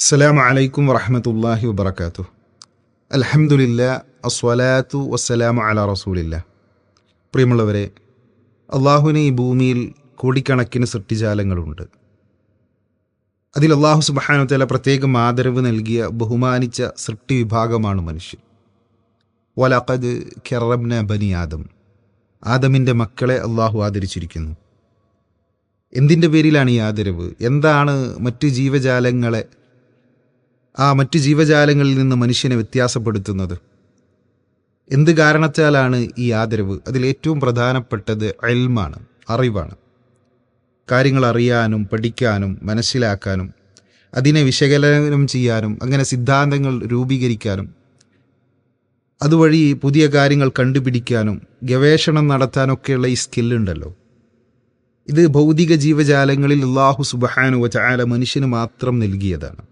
അസ്സലാം അലൈക്കും വറഹമത്തല്ലാഹി വബർക്കാത്തു അലഹമുല്ല അസ്വലാത്തു വസ്സലാമു അല റസൂലില്ല. പ്രിയമുള്ളവരെ അള്ളാഹുവിനെ ഈ ഭൂമിയിൽ കോടിക്കണക്കിന് സൃഷ്ടിജാലങ്ങളുണ്ട്. അതിൽ അള്ളാഹു സുബാനത്തല പ്രത്യേകം ആദരവ് നൽകിയ ബഹുമാനിച്ച സൃഷ്ടി വിഭാഗമാണ് മനുഷ്യൻ. വലഖദ് ഖെറബ്ന ബനി ആദം. ആദമിന്റെ മക്കളെ അള്ളാഹു ആദരിച്ചിരിക്കുന്നു. എന്തിന്റെ പേരിലാണ് ഈ ആദരവ്? എന്താണ് മറ്റു ജീവജാലങ്ങളെ ആ മറ്റു ജീവജാലങ്ങളിൽ നിന്ന് മനുഷ്യനെ വ്യത്യാസപ്പെടുത്തുന്നത്. എന്ത് കാരണത്താലാണ് ഈ ആദരവ്? അതിലേറ്റവും പ്രധാനപ്പെട്ടത് അയൽമാണ് അറിവാണ്. കാര്യങ്ങൾ അറിയാനും പഠിക്കാനും മനസ്സിലാക്കാനും അതിനെ വിശകലനം ചെയ്യാനും അങ്ങനെ സിദ്ധാന്തങ്ങൾ രൂപീകരിക്കാനും അതുവഴി പുതിയ കാര്യങ്ങൾ കണ്ടുപിടിക്കാനും ഗവേഷണം നടത്താനൊക്കെയുള്ള ഈ സ്കില്ലുണ്ടല്ലോ. ഇത് ഭൗതിക ജീവജാലങ്ങളിൽ അള്ളാഹു സുബഹാനു വചാല മനുഷ്യന് മാത്രം നൽകിയതാണ്.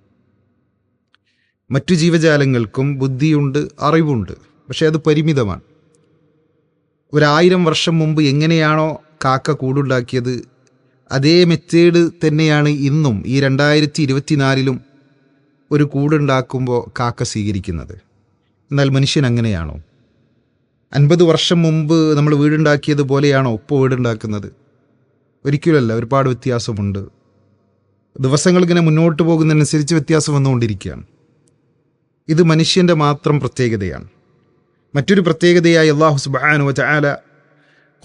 മറ്റു ജീവജാലങ്ങൾക്കും ബുദ്ധിയുണ്ട് അറിവുണ്ട്. പക്ഷേ അത് പരിമിതമാണ്. ഒരായിരം വർഷം മുമ്പ് എങ്ങനെയാണോ കാക്ക കൂടുണ്ടാക്കിയത് അതേ മെത്തേഡ് തന്നെയാണ് ഇന്നും ഈ രണ്ടായിരത്തി ഇരുപത്തിനാലിലും ഒരു കൂടുണ്ടാക്കുമ്പോൾ കാക്ക സ്വീകരിക്കുന്നത്. എന്നാൽ മനുഷ്യൻ അങ്ങനെയാണോ? അൻപത് വർഷം മുമ്പ് നമ്മൾ വീടുണ്ടാക്കിയത് പോലെയാണോ ഇപ്പോൾ വീടുണ്ടാക്കുന്നത്? ഒരിക്കലുമല്ല ഒരുപാട് വ്യത്യാസമുണ്ട്. ദിവസങ്ങൾ ഇങ്ങനെ മുന്നോട്ട് പോകുന്നതിനനുസരിച്ച് വ്യത്യാസം വന്നുകൊണ്ടിരിക്കുകയാണ്. ഇത് മനുഷ്യന്റെ മാത്രം പ്രത്യേകതയാണ്. മറ്റൊരു പ്രത്യേകതയായി അള്ളാഹു സുബാനു ചാല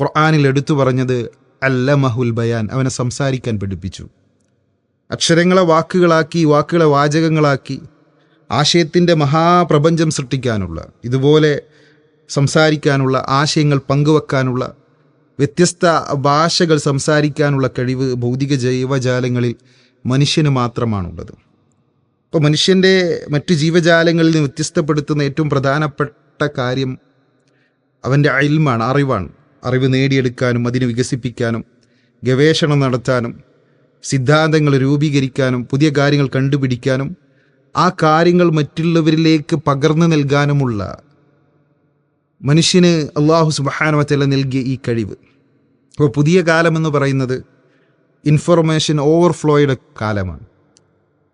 ഖുർആാനിൽ എടുത്തു പറഞ്ഞത് അല്ല മഹുൽ ബയാൻ അവനെ സംസാരിക്കാൻ പഠിപ്പിച്ചു. അക്ഷരങ്ങളെ വാക്കുകളാക്കി വാക്കുകളെ വാചകങ്ങളാക്കി ആശയത്തിന്റെ മഹാപ്രപഞ്ചം സൃഷ്ടിക്കാനുള്ള ഇതുപോലെ സംസാരിക്കാനുള്ള ആശയങ്ങൾ പങ്കുവെക്കാനുള്ള വ്യത്യസ്ത ഭാഷകൾ സംസാരിക്കാനുള്ള കഴിവ് ഭൗതിക ജൈവജാലങ്ങളിൽ മനുഷ്യന് മാത്രമാണുള്ളത്. അപ്പോൾ മനുഷ്യന്റെ മറ്റു ജീവജാലങ്ങളിൽ നിന്ന് വ്യത്യസ്തപ്പെടുത്തുന്ന ഏറ്റവും പ്രധാനപ്പെട്ട കാര്യം അവന്റെ അയൽമാണ് അറിവാണ്. അറിവ് നേടിയെടുക്കാനും അതിനെ വികസിപ്പിക്കാനും ഗവേഷണം നടത്താനും സിദ്ധാന്തങ്ങൾ രൂപീകരിക്കാനും പുതിയ കാര്യങ്ങൾ കണ്ടുപിടിക്കാനും ആ കാര്യങ്ങൾ മറ്റുള്ളവരിലേക്ക് പകർന്നു നൽകാനുമുള്ള മനുഷ്യന് അള്ളാഹു സുബാനുവത്തല നൽകിയ ഈ കഴിവ്. അപ്പോൾ പുതിയ കാലമെന്ന് പറയുന്നത് ഇൻഫർമേഷൻ ഓവർഫ്ലോയുടെ കാലമാണ്.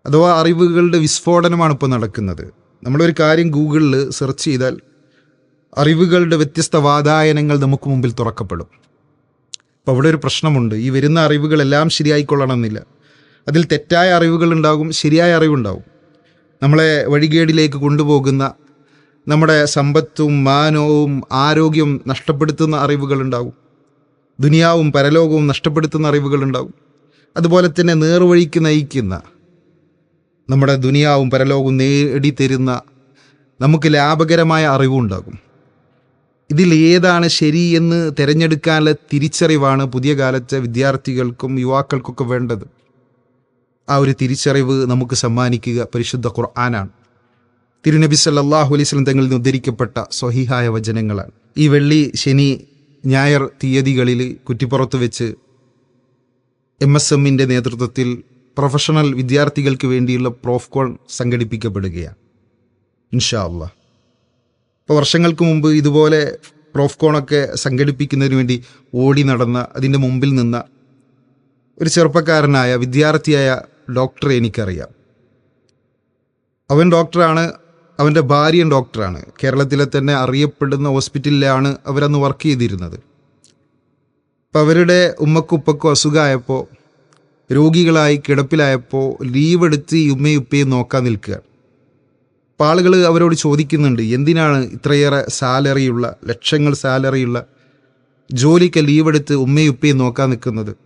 അഥവാ അറിവുകളുടെ വിസ്ഫോടനമാണ് ഇപ്പോൾ നടക്കുന്നത്. നമ്മളൊരു കാര്യം ഗൂഗിളിൽ സെർച്ച് ചെയ്താൽ അറിവുകളുടെ വ്യത്യസ്ത വാതായനങ്ങൾ നമുക്ക് മുമ്പിൽ തുറക്കപ്പെടും. അപ്പോൾ അവിടെ ഒരു പ്രശ്നമുണ്ട്. ഈ വരുന്ന അറിവുകളെല്ലാം ശരിയായിക്കൊള്ളണമെന്നില്ല. അതിൽ തെറ്റായ അറിവുകൾ ഉണ്ടാകും ശരിയായ അറിവുണ്ടാകും നമ്മളെ വഴികേടിലേക്ക് കൊണ്ടുപോകുന്ന നമ്മുടെ സമ്പത്തും മാനവും ആരോഗ്യവും നഷ്ടപ്പെടുത്തുന്ന അറിവുകളുണ്ടാകും ദുനിയാവും പരലോകവും നഷ്ടപ്പെടുത്തുന്ന അറിവുകളുണ്ടാകും അതുപോലെ തന്നെ നേർവഴിക്ക് നയിക്കുന്ന നമ്മുടെ ദുനിയാവും പരലോകവും നേടിത്തരുന്ന നമുക്ക് ലാഭകരമായ അറിവുണ്ടാകും. ഇതിൽ ഏതാണ് ശരി എന്ന് തിരഞ്ഞെടുക്കാനുള്ള തിരിച്ചറിവാണ് പുതിയ കാലത്തെ വിദ്യാർത്ഥികൾക്കും യുവാക്കൾക്കൊക്കെ വേണ്ടത്. ആ ഒരു തിരിച്ചറിവ് നമുക്ക് സമ്മാനിക്കുക പരിശുദ്ധ ഖുർആനാണ്. തിരുനബി സല്ലാഹു അലൈഹി സ്വലം തങ്ങളിൽ നിന്ന് ഉദ്ധരിക്കപ്പെട്ട സ്വഹിഹായ വചനങ്ങളാണ്. ഈ വെള്ളി ശനി ഞായർ തീയതികളിൽ കുറ്റിപ്പുറത്ത് വെച്ച് എം എസ് എമ്മിന്റെ നേതൃത്വത്തിൽ പ്രൊഫഷണൽ വിദ്യാർത്ഥികൾക്ക് വേണ്ടിയുള്ള പ്രോഫ്കോൺ സംഘടിപ്പിക്കപ്പെടുകയാണ്. ഇൻഷാ അള്ളാ ഇപ്പോൾ വർഷങ്ങൾക്ക് മുമ്പ് ഇതുപോലെ പ്രോഫ്കോണൊക്കെ സംഘടിപ്പിക്കുന്നതിന് വേണ്ടി ഓടി നടന്ന അതിന്റെ മുമ്പിൽ നിന്ന ഒരു ചെറുപ്പക്കാരനായ വിദ്യാർത്ഥിയായ ഡോക്ടറെ എനിക്കറിയാം. അവൻ ഡോക്ടറാണ് അവന്റെ ഭാര്യയും ഡോക്ടറാണ് കേരളത്തിലെ തന്നെ അറിയപ്പെടുന്ന ഹോസ്പിറ്റലിലാണ് അവരന്ന് വർക്ക് ചെയ്തിരുന്നത്. അപ്പം അവരുടെ ഉമ്മക്കും ഉപ്പക്കും അസുഖമായപ്പോൾ രോഗികളായി കിടപ്പിലായപ്പോൾ ലീവ് എടുത്ത് ഉമ്മയും ഉപ്പയും നോക്കാൻ നിൽക്കുക. അപ്പോൾ ആളുകൾ അവരോട് ചോദിക്കുന്നുണ്ട് എന്തിനാണ് ഇത്രയേറെ സാലറിയുള്ള ലക്ഷങ്ങൾ സാലറിയുള്ള ജോലിക്ക് ലീവ് എടുത്ത് ഉമ്മയും ഉപ്പയും നോക്കാൻ നിൽക്കുന്നത്?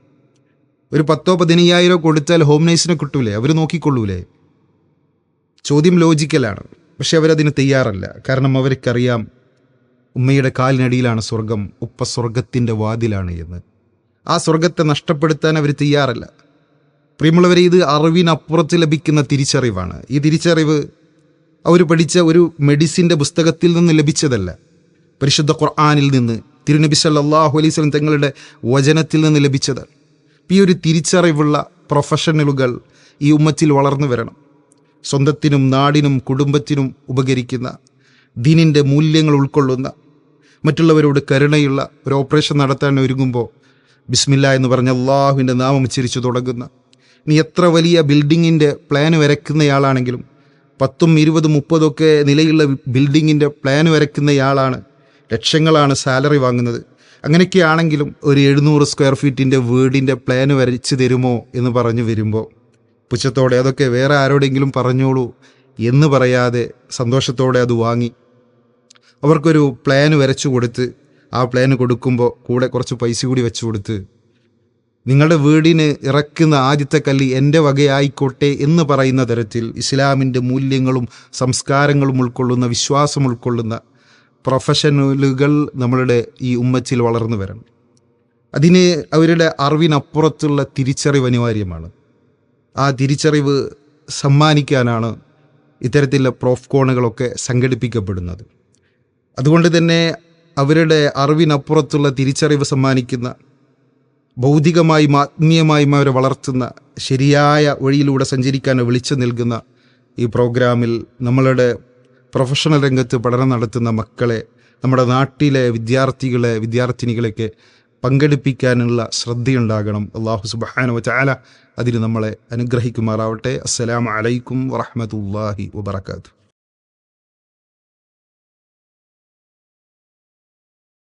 ഒരു പത്തോ പതിനയ്യായിരോ കൊടുത്താൽ ഹോം നേഴ്സിനെ കിട്ടൂലേ? അവർ നോക്കിക്കൊള്ളൂലേ? ചോദ്യം ലോജിക്കലാണ് പക്ഷെ അവരതിന് തയ്യാറല്ല. കാരണം അവർക്കറിയാം ഉമ്മയുടെ കാലിനടിയിലാണ് സ്വർഗം ഉപ്പ സ്വർഗത്തിന്റെ വാതിലാണ് എന്ന്. ആ സ്വർഗത്തെ നഷ്ടപ്പെടുത്താൻ അവർ തയ്യാറല്ല. പ്രിയമുള്ളവരെ ഇത് അറിവിനപ്പുറത്ത് ലഭിക്കുന്ന തിരിച്ചറിവാണ്. ഈ തിരിച്ചറിവ് അവർ പഠിച്ച ഒരു മെഡിസിന്റെ പുസ്തകത്തിൽ നിന്ന് ലഭിച്ചതല്ല. പരിശുദ്ധ ഖുർആാനിൽ നിന്ന് തിരുനബി സല്ലാഹു അലൈഹി തങ്ങളുടെ വചനത്തിൽ നിന്ന് ലഭിച്ചതാണ്. ഈ ഒരു തിരിച്ചറിവുള്ള പ്രൊഫഷണലുകൾ ഈ ഉമ്മത്തിൽ വളർന്നു വരണം. സ്വന്തത്തിനും നാടിനും കുടുംബത്തിനും ഉപകരിക്കുന്ന ദീനിന്റെ മൂല്യങ്ങൾ ഉൾക്കൊള്ളുന്ന മറ്റുള്ളവരോട് കരുണയുള്ള ഒരു ഓപ്പറേഷൻ നടത്താൻ ഒരുങ്ങുമ്പോൾ ബിസ്മില്ല എന്ന് പറഞ്ഞ അള്ളാഹുവിന്റെ നാമം ഉച്ചരിച്ചു തുടങ്ങുന്ന നീ എത്ര വലിയ ബിൽഡിങ്ങിന്റെ പ്ലാൻ വരയ്ക്കുന്നയാളാണെങ്കിലും പത്തും ഇരുപതും മുപ്പതൊക്കെ നിലയുള്ള ബിൽഡിങ്ങിന്റെ പ്ലാൻ വരയ്ക്കുന്നയാളാണ് ലക്ഷങ്ങളാണ് സാലറി വാങ്ങുന്നത്. അങ്ങനെയൊക്കെയാണെങ്കിലും ഒരു എഴുന്നൂറ് സ്ക്വയർ ഫീറ്റിന്റെ വീടിന്റെ പ്ലാൻ വരച്ച് തരുമോ എന്ന് പറഞ്ഞു വരുമ്പോൾ പുച്ഛത്തോടെ അതൊക്കെ വേറെ ആരോടെങ്കിലും പറഞ്ഞോളൂ എന്ന് പറയാതെ സന്തോഷത്തോടെ അത് വാങ്ങി. അവർക്കൊരു പ്ലാൻ വരച്ചു കൊടുത്ത് ആ പ്ലാൻ കൊടുക്കുമ്പോൾ കൂടെ കുറച്ച് പൈസ കൂടി വെച്ചു കൊടുത്ത് നിങ്ങളുടെ വീടിന് ഇറക്കുന്ന ആദ്യത്തെ കല്ല് എന്റെ വകയായിക്കോട്ടെ എന്ന് പറയുന്ന തരത്തിൽ ഇസ്ലാമിന്റെ മൂല്യങ്ങളും സംസ്കാരങ്ങളും ഉൾക്കൊള്ളുന്ന വിശ്വാസം ഉൾക്കൊള്ളുന്ന പ്രൊഫഷണലുകൾ നമ്മളുടെ ഈ ഉമ്മച്ചിൽ വളർന്നു വരണം. അതിന് അവരുടെ അറിവിനപ്പുറത്തുള്ള തിരിച്ചറിവ് അനിവാര്യമാണ്. ആ തിരിച്ചറിവ് സമ്മാനിക്കാനാണ് ഇത്തരത്തിലുള്ള പ്രോഫ്കോണുകളൊക്കെ സംഘടിപ്പിക്കപ്പെടുന്നത്. അതുകൊണ്ട് തന്നെ അവരുടെ അറിവിനപ്പുറത്തുള്ള തിരിച്ചറിവ് സമ്മാനിക്കുന്ന ഭൗതികമായും ആത്മീയമായും അവരെ വളർത്തുന്ന ശരിയായ വഴിയിലൂടെ സഞ്ചരിക്കാൻ വിളിച്ചു നൽകുന്ന ഈ പ്രോഗ്രാമിൽ നമ്മളുടെ പ്രൊഫഷണൽ രംഗത്ത് പഠനം നടത്തുന്ന മക്കളെ നമ്മുടെ നാട്ടിലെ വിദ്യാർത്ഥികളെ വിദ്യാർത്ഥിനികളെയൊക്കെ പങ്കെടുപ്പിക്കാനുള്ള ശ്രദ്ധയുണ്ടാകണം. അള്ളാഹു സുബാന ചാല അതിന് നമ്മളെ അനുഗ്രഹിക്കുമാറാവട്ടെ. അസ്സലാമു അലൈക്കും വറഹമത്തല്ലാഹി വബർക്കാത്തു